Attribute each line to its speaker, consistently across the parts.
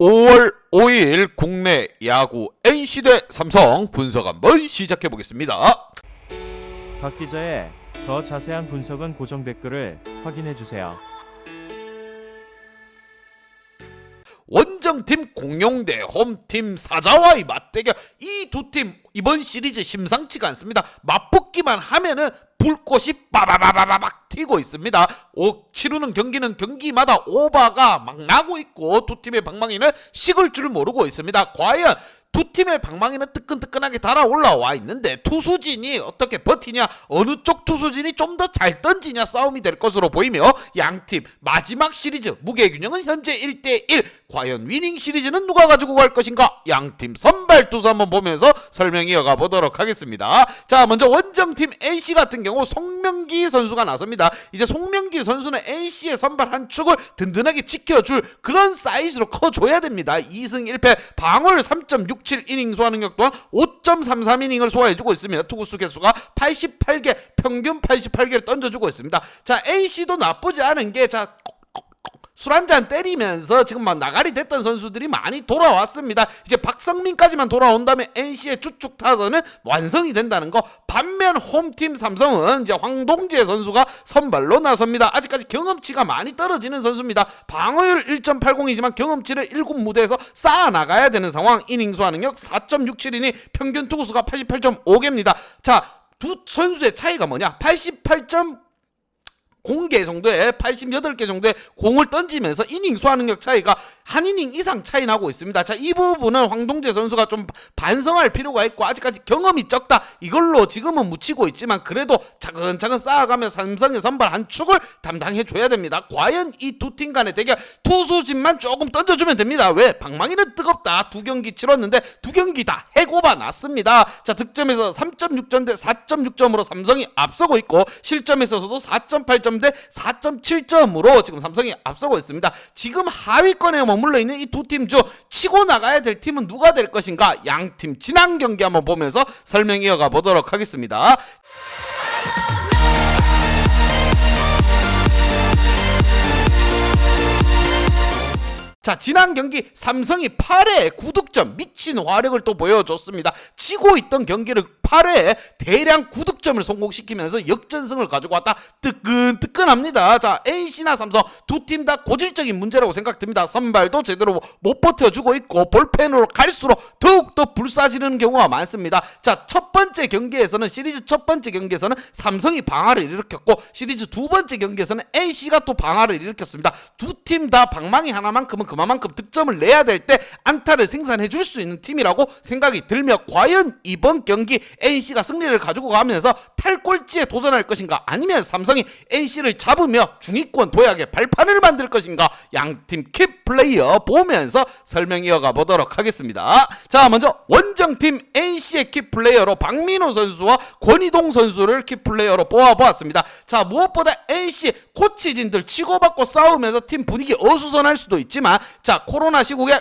Speaker 1: 5일 국내 야구 NC대 삼성 분석 한번 시작해 보겠습니다.
Speaker 2: 박 기자의 더 자세한 분석은 고정 댓글을 확인해 주세요.
Speaker 1: 원정팀 공룡대 홈팀 사자와의 맞대결 이 두 팀 이번 시리즈 심상치가 않습니다. 맞붙기만 하면은 불꽃이 빠바바바바박 튀고 있습니다. 오, 치르는 경기는 경기마다 오바가 막 나고 있고 두 팀의 방망이는 식을 줄 모르고 있습니다. 과연 두 팀의 방망이는 뜨끈뜨끈하게 달아 올라와 있는데 투수진이 어떻게 버티냐? 어느 쪽 투수진이 좀 더 잘 던지냐? 싸움이 될 것으로 보이며 양팀 마지막 시리즈 무게 균형은 현재 1대1 과연 위닝 시리즈는 누가 가지고 갈 것인가? 양팀 선발 투수 한번 보면서 설명 이어가 보도록 하겠습니다. 자 먼저 원정팀 NC 같은 경우 송명기 선수가 나섭니다. 이제 송명기 선수는 NC의 선발 한 축을 든든하게 지켜줄 그런 사이즈로 커줘야 됩니다. 2승 1패 방울 3.67 이닝 소화 능력 또한 5.33 이닝을 소화해주고 있으며 투구수 개수가 88개 평균 88개를 던져주고 있습니다. 자 NC도 나쁘지 않은 게 자 술 한 잔 때리면서 지금 막 나가리 됐던 선수들이 많이 돌아왔습니다. 이제 박성민까지만 돌아온다면 NC의 주축 타선은 완성이 된다는 거. 반면 홈팀 삼성은 이제 황동재 선수가 선발로 나섭니다. 아직까지 경험치가 많이 떨어지는 선수입니다. 방어율 1.80이지만 경험치를 1군 무대에서 쌓아 나가야 되는 상황. 이닝 소화 능력 4.67이니 평균 투구수가 88.5개입니다. 자, 두 선수의 차이가 뭐냐? 88. 공개 정도의 88개 정도의 공을 던지면서 이닝 소화 능력 차이가 한 이닝 이상 차이 나고 있습니다. 자, 이 부분은 황동재 선수가 좀 반성할 필요가 있고 아직까지 경험이 적다. 이걸로 지금은 묻히고 있지만 그래도 차근차근 쌓아가며 삼성의 선발 한 축을 담당해 줘야 됩니다. 과연 이 두 팀 간의 대결 투수진만 조금 던져주면 됩니다. 왜? 방망이는 뜨겁다. 두 경기 치렀는데 두 경기 다 해고가 났습니다. 자, 득점에서 3.6점 대 4.6점으로 삼성이 앞서고 있고 실점에 있어서도 4.8점 대 4.7점으로 지금 삼성이 앞서고 있습니다. 지금 하위권에 머물러 있는 이 두 팀 중 치고 나가야 될 팀은 누가 될 것인가? 양 팀 지난 경기 한번 보면서 설명 이어가 보도록 하겠습니다. 자 지난 경기 삼성이 8회 9득점 미친 화력을 또 보여줬습니다. 지고 있던 경기를 8회에 대량 9득점을 성공시키면서 역전승을 가지고 왔다. 뜨끈뜨끈합니다. 자 NC나 삼성 두 팀 다 고질적인 문제라고 생각됩니다. 선발도 제대로 못 버텨주고 있고 볼펜으로 갈수록 더욱더 불사지르는 경우가 많습니다. 자 첫 번째 경기에서는 시리즈 첫 번째 경기에서는 삼성이 방아를 일으켰고 시리즈 두 번째 경기에서는 NC가 또 방아를 일으켰습니다. 두 팀 다 방망이 하나만큼은 그만큼 득점을 내야 될 때 안타를 생산해 줄 수 있는 팀이라고 생각이 들며 과연 이번 경기 NC가 승리를 가지고 가면서 탈꼴찌에 도전할 것인가 아니면 삼성이 NC를 잡으며 중위권 도약의 발판을 만들 것인가 양팀 킵 플레이어 보면서 설명 이어가 보도록 하겠습니다. 자 먼저 원정팀 NC의 킵 플레이어로 박민호 선수와 권희동 선수를 킵 플레이어로 뽑아보았습니다. 자 무엇보다 NC 코치진들 치고받고 싸우면서 팀 분위기 어수선할 수도 있지만 자 코로나 시국에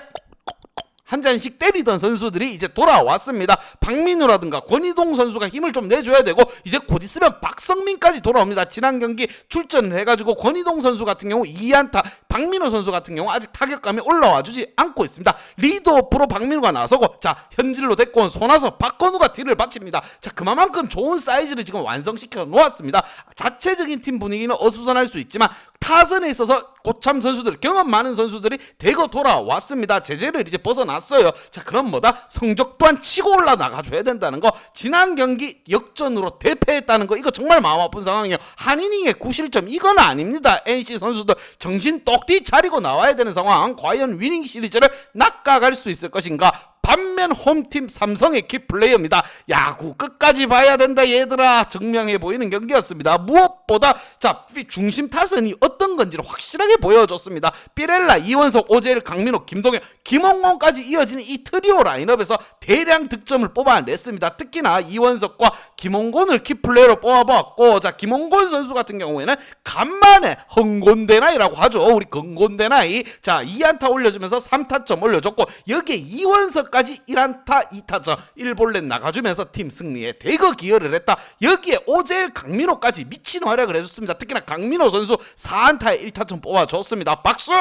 Speaker 1: 한 잔씩 때리던 선수들이 이제 돌아왔습니다. 박민우라든가 권희동 선수가 힘을 좀 내줘야 되고 이제 곧 있으면 박성민까지 돌아옵니다. 지난 경기 출전을 해가지고 권희동 선수 같은 경우 2안타, 박민우 선수 같은 경우 아직 타격감이 올라와주지 않고 있습니다. 리드오프로 박민우가 나서고 자 현질로 데리고 온 손아서 박건우가 딜을 바칩니다. 자 그만큼 좋은 사이즈를 지금 완성시켜 놓았습니다. 자체적인 팀 분위기는 어수선할 수 있지만 타선에 있어서 고참 선수들 경험 많은 선수들이 대거 돌아왔습니다. 제재를 이제 벗어났어요. 자 그럼 뭐다 성적 또한 치고 올라 나가줘야 된다는 거. 지난 경기 역전으로 대패했다는 거 이거 정말 마음 아픈 상황이에요. 한 이닝에 9실점 이건 아닙니다. NC 선수들 정신 똑띠 차리고 나와야 되는 상황. 과연 위닝 시리즈를 낚아갈 수 있을 것인가? 반면 홈팀 삼성의 키플레이어입니다. 야구 끝까지 봐야 된다 얘들아 증명해 보이는 경기였습니다. 무엇보다 자 중심 타선이 어떤 건지를 확실하게 보여줬습니다. 삐렐라, 이원석, 오재일, 강민호, 김동현, 김홍곤까지 이어지는 이 트리오 라인업에서 대량 득점을 뽑아냈습니다. 특히나 이원석과 김홍곤을 키플레이어로 뽑아보았고 자 김홍곤 선수 같은 경우에는 간만에 흥곤대나이라고 하죠. 우리 건곤대나이 자 2안타 올려주면서 3타점 올려줬고 여기에 이원석까지 1안타 2타점 1볼넷 나가주면서 팀 승리에 대거 기여를 했다. 여기에 오재일 강민호까지 미친 활약을 해줬습니다. 특히나 강민호 선수 4안타에 1타점 뽑아줬습니다. 박수!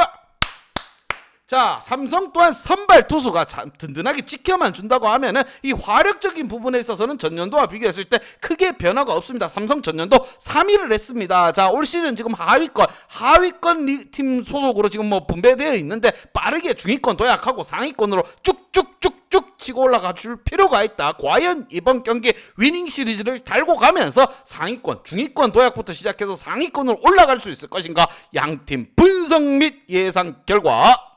Speaker 1: 자, 삼성 또한 선발 투수가 참 든든하게 지켜만 준다고 하면은 이 화력적인 부분에 있어서는 전년도와 비교했을 때 크게 변화가 없습니다. 삼성 전년도 3위를 했습니다. 자, 올 시즌 지금 하위권, 하위권 리- 팀 소속으로 지금 뭐 분배되어 있는데 빠르게 중위권 도약하고 상위권으로 쭉쭉쭉쭉 치고 올라가 줄 필요가 있다. 과연 이번 경기 위닝 시리즈를 달고 가면서 상위권, 중위권 도약부터 시작해서 상위권으로 올라갈 수 있을 것인가? 양팀 분석 및 예상 결과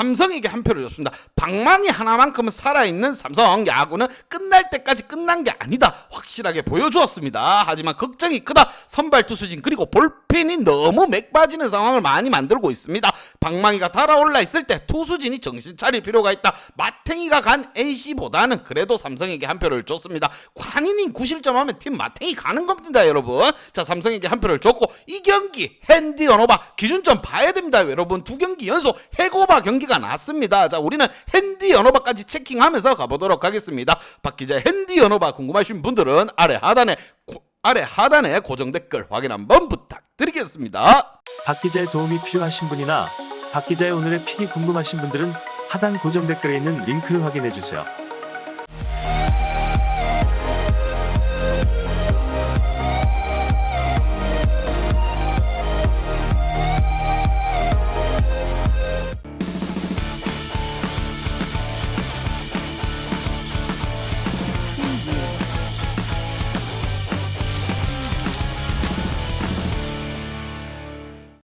Speaker 1: 삼성에게 한 표를 줬습니다. 방망이 하나만큼은 살아있는 삼성 야구는 끝날 때까지 끝난 게 아니다 확실하게 보여주었습니다. 하지만 걱정이 크다 선발 투수진 그리고 볼펜이 너무 맥 빠지는 상황을 많이 만들고 있습니다. 방망이가 달아올라 있을 때 투수진이 정신 차릴 필요가 있다. 마탱이가 간 NC보다는 그래도 삼성에게 한 표를 줬습니다. 관인이 9실점 하면 팀 마탱이 가는 겁니다, 여러분. 자 삼성에게 한 표를 줬고 이 경기 핸디 언어바 기준점 봐야 됩니다, 여러분. 두 경기 연속 해고바 경기가 났습니다. 자 우리는 핸디 언어바까지 체킹하면서 가보도록 하겠습니다. 박 기자 핸디 언어바 궁금하신 분들은 아래 하단에 고- 아래 하단에 고정 댓글 확인 한번 부탁드리겠습니다.
Speaker 3: 박 기자의 도움이 필요하신 분이나 박 기자의 오늘의 픽이 궁금하신 분들은 하단 고정 댓글에 있는 링크를 확인해 주세요.